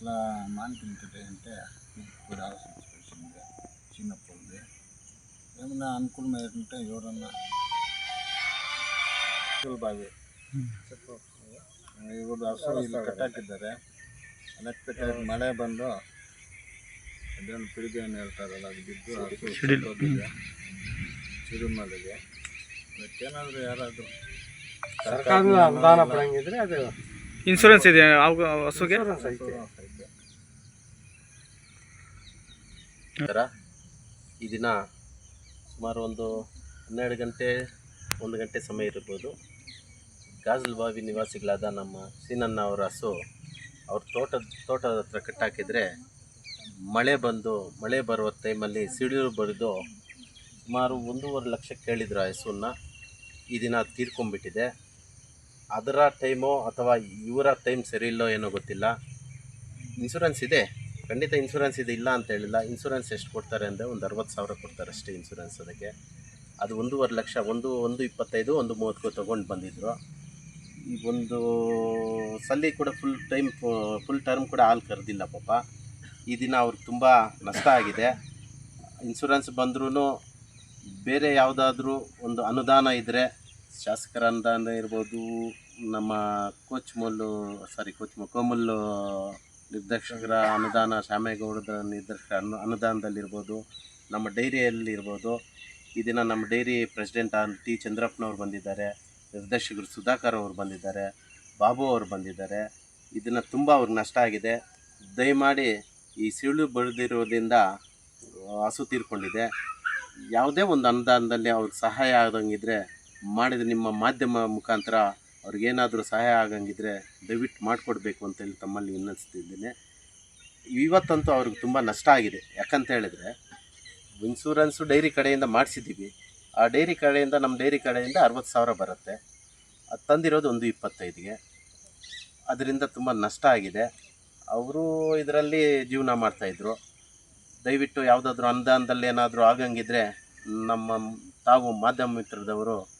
అట్లా మానుకుంటుంటే అంటే ఇప్పుడు రావాల్సిన వచ్చింది చిన్నప్పుడు ఏమన్నా అనుకూలం ఏంటంటే ఎవరన్నా ಬಾವಿ ಇವರು ಹಸು ಇಲ್ಲಿ ಕಟ್ಟಾಕಿದ್ದಾರೆ. ಅನ್ಎಕ್ಸ್ಪೆಕ್ಟೆಡ್ ಮಳೆ ಬಂದು ಅದೇನು ಪಿಡಿಗೆ ಏನು ಹೇಳ್ತಾರಲ್ಲ ಅದು ಬಿದ್ದು ಹೋಗಿದೆ ಸಿಡಿಮಲೆಗೆ ಬಟ್ ಏನಾದರೂ ಯಾರಾದರೂ ಸರ್ಕಾರದ ಅನುದಾನ ಪಡಂಗಿದ್ರೆ ಅದು ಇನ್ಶೂರೆನ್ಸ್ ಇದೆ ಹಸುಗೆ? ಈ ದಿನ ಸುಮಾರು ಒಂದು ಹನ್ನೆರಡು ಗಂಟೆ, ಒಂದು ಗಂಟೆ ಸಮಯ ಇರ್ಬೋದು. ಗಾಜಲ್ ಬಾವಿ ನಿವಾಸಿಗಳಾದ ನಮ್ಮ ಸೀನಣ್ಣ ಅವರ ಹಸು, ಅವ್ರ ತೋಟದ ತೋಟದ ಹತ್ರ ಕಟ್ಟಾಕಿದ್ರೆ ಮಳೆ ಬಂದು, ಮಳೆ ಬರುವ ಟೈಮಲ್ಲಿ ಸಿಡಿಲು ಬರೆದು ಸುಮಾರು ಒಂದೂವರೆ ಲಕ್ಷ ಕೇಳಿದ್ರು ಹಸುವನ್ನ. ಈ ದಿನ ತೀರ್ಕೊಂಡ್ಬಿಟ್ಟಿದೆ. ಅದರ ಟೈಮೋ ಅಥವಾ ಇವರ ಟೈಮ್ ಸರಿ ಇಲ್ಲೋ ಏನೋ ಗೊತ್ತಿಲ್ಲ. ಇನ್ಶೂರೆನ್ಸ್ ಇದೆ. ಖಂಡಿತ ಇನ್ಸೂರೆನ್ಸ್ ಇದು ಇಲ್ಲ ಅಂತ ಹೇಳಿಲ್ಲ. ಇನ್ಶೂರೆನ್ಸ್ ಎಷ್ಟು ಕೊಡ್ತಾರೆ ಅಂದರೆ ಒಂದು ಅರವತ್ತು ಸಾವಿರ ಕೊಡ್ತಾರೆ ಅಷ್ಟೇ ಇನ್ಶೂರೆನ್ಸ್ ಅದಕ್ಕೆ. ಅದು ಒಂದೂವರೆ ಲಕ್ಷ, ಒಂದು ಒಂದು ಇಪ್ಪತ್ತೈದು, ಒಂದು ಮೂವತ್ತಕ್ಕೂ ತೊಗೊಂಡು ಬಂದಿದ್ದರು ಈ ಒಂದು ಸಲ್ಲಿ ಕೂಡ ಫುಲ್ ಟೈಮ್ ಫುಲ್ ಟರ್ಮ್ ಕೂಡ ಹಾಲು ಕರೆದಿಲ್ಲ ಪಾಪ. ಈ ದಿನ ಅವ್ರಿಗೆ ತುಂಬ ನಷ್ಟ ಆಗಿದೆ. ಇನ್ಸೂರೆನ್ಸ್ ಬಂದ್ರೂ ಬೇರೆ ಯಾವುದಾದ್ರೂ ಒಂದು ಅನುದಾನ ಇದ್ದರೆ ಶಾಸಕರ ಅನುದಾನ ಇರ್ಬೋದು, ನಮ್ಮ ಕೋಚ್ ಮಲ್ಲು ಸಾರಿ ಕೋಚ್ ಕೋಮಲ್ಲು ನಿರ್ದೇಶಕರ ಅನುದಾನ, ಶ್ಯಾಮೇಗೌಡರ ನಿರ್ದೇಶಕ ಅನು, ಅನುದಾನದಲ್ಲಿರ್ಬೋದು, ನಮ್ಮ ಡೈರಿಯಲ್ಲಿ ಇರ್ಬೋದು ಈ ದಿನ ನಮ್ಮ ಡೈರಿ ಪ್ರೆಸಿಡೆಂಟ್ ಆನ್ ಟಿ ಚಂದ್ರಪ್ಪನವ್ರು ಬಂದಿದ್ದಾರೆ, ನಿರ್ದೇಶಕರು ಸುಧಾಕರ್ ಅವರು ಬಂದಿದ್ದಾರೆ, ಬಾಬು ಅವರು ಬಂದಿದ್ದಾರೆ. ಇದನ್ನು ತುಂಬ ಅವ್ರಿಗೆ ನಷ್ಟ ಆಗಿದೆ. ದಯಮಾಡಿ ಈ ಸಿಳು ಬಳಿದಿರೋದ್ರಿಂದ ಹಸು ತೀರ್ಕೊಂಡಿದೆ. ಯಾವುದೇ ಒಂದು ಅನುದಾನದಲ್ಲಿ ಅವ್ರಿಗೆ ಸಹಾಯ ಆದಂಗಿದ್ರೆ ಮಾಡಿದ ನಿಮ್ಮ ಮಾಧ್ಯಮ ಮುಖಾಂತರ ಅವ್ರಿಗೇನಾದರೂ ಸಹಾಯ ಆಗಂಗಿದ್ರೆ ದಯವಿಟ್ಟು ಮಾಡಿಕೊಡ್ಬೇಕು ಅಂತೇಳಿ ತಮ್ಮಲ್ಲಿ ವಿನ್ನಿಸ್ತಿದ್ದೀನಿ ಇವತ್ತಂತೂ ಅವ್ರಿಗೆ ತುಂಬ ನಷ್ಟ ಆಗಿದೆ. ಯಾಕಂತ ಹೇಳಿದ್ರೆ, ಇನ್ಸೂರೆನ್ಸು ಡೈರಿ ಕಡೆಯಿಂದ ಮಾಡಿಸಿದ್ದೀವಿ. ಆ ಡೈರಿ ಕಡೆಯಿಂದ, ನಮ್ಮ ಡೈರಿ ಕಡೆಯಿಂದ ಅರವತ್ತು ಸಾವಿರ ಬರುತ್ತೆ. ಅದು ತಂದಿರೋದು ಒಂದು ಇಪ್ಪತ್ತೈದಿಗೆ. ಅದರಿಂದ ತುಂಬ ನಷ್ಟ ಆಗಿದೆ. ಅವರು ಇದರಲ್ಲಿ ಜೀವನ ಮಾಡ್ತಾಯಿದ್ರು ದಯವಿಟ್ಟು ಯಾವುದಾದ್ರೂ ಅನುದಾನದಲ್ಲಿ ಏನಾದರೂ ಆಗಂಗಿದ್ರೆ ನಮ್ಮ ತಾವು ಮಾಧ್ಯಮ ಮಿತ್ರದವರು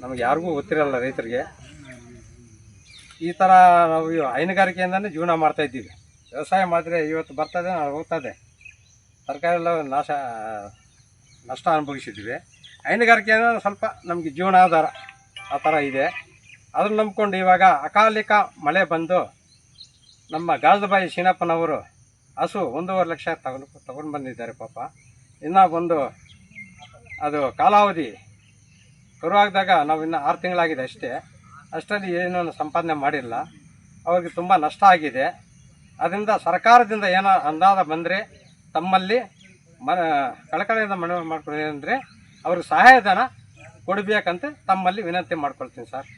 ನಮ್ಗೆ ಯಾರಿಗೂ ಗೊತ್ತಿರಲ್ಲ ರೈತರಿಗೆ. ಈ ಥರ ನಾವು ಹೈನುಗಾರಿಕೆಯಿಂದನೇ ಜೀವನ ಮಾಡ್ತಾ ಇದ್ದೀವಿ. ವ್ಯವಸಾಯ ಮಾಡಿದ್ರೆ ಇವತ್ತು ಬರ್ತದೆ ನಾವು ಹೋಗ್ತದೆ. ತರಕಾರಿ ಎಲ್ಲ ನಾಶ, ನಷ್ಟ ಅನುಭವಿಸಿದ್ದೀವಿ. ಹೈನುಗಾರಿಕೆಯಿಂದ ಸ್ವಲ್ಪ ನಮಗೆ ಜೀವನಾಧಾರ ಆ ಥರ ಇದೆ. ಅದನ್ನು ನಂಬ್ಕೊಂಡು ಇವಾಗ ಅಕಾಲಿಕ ಮಳೆ ಬಂದು ನಮ್ಮ ಗಾಜದಬಾಯಿ ಶೀನಪ್ಪನವರು ಹಸು ಒಂದೂವರೆ ಲಕ್ಷ ತಗೊಂಡು ತಗೊಂಡು ಬಂದಿದ್ದಾರೆ ಪಾಪ. ಇನ್ನೂ ಬಂದು ಅದು ಕಾಲಾವಧಿ ಶುರುವಾಗದಾಗ ನಾವು ಇನ್ನು ಆರು ತಿಂಗಳಾಗಿದೆ ಅಷ್ಟೇ. ಅಷ್ಟರಲ್ಲಿ ಏನೂ ಸಂಪಾದನೆ ಮಾಡಿಲ್ಲ. ಅವ್ರಿಗೆ ತುಂಬ ನಷ್ಟ ಆಗಿದೆ. ಅದರಿಂದ ಸರ್ಕಾರದಿಂದ ಏನೋ ಅಂದಾಜ ಬಂದರೆ ತಮ್ಮಲ್ಲಿ ಮ, ಕಳಕಳಿಯಿಂದ ಮನವಿ ಮಾಡ್ಕೊಳ್ಳಿ ಅಂದರೆ ಅವ್ರಿಗೆ ಸಹಾಯಧನ ಕೊಡಬೇಕಂತ ತಮ್ಮಲ್ಲಿ ವಿನಂತಿ ಮಾಡ್ಕೊಳ್ತೀನಿ ಸರ್.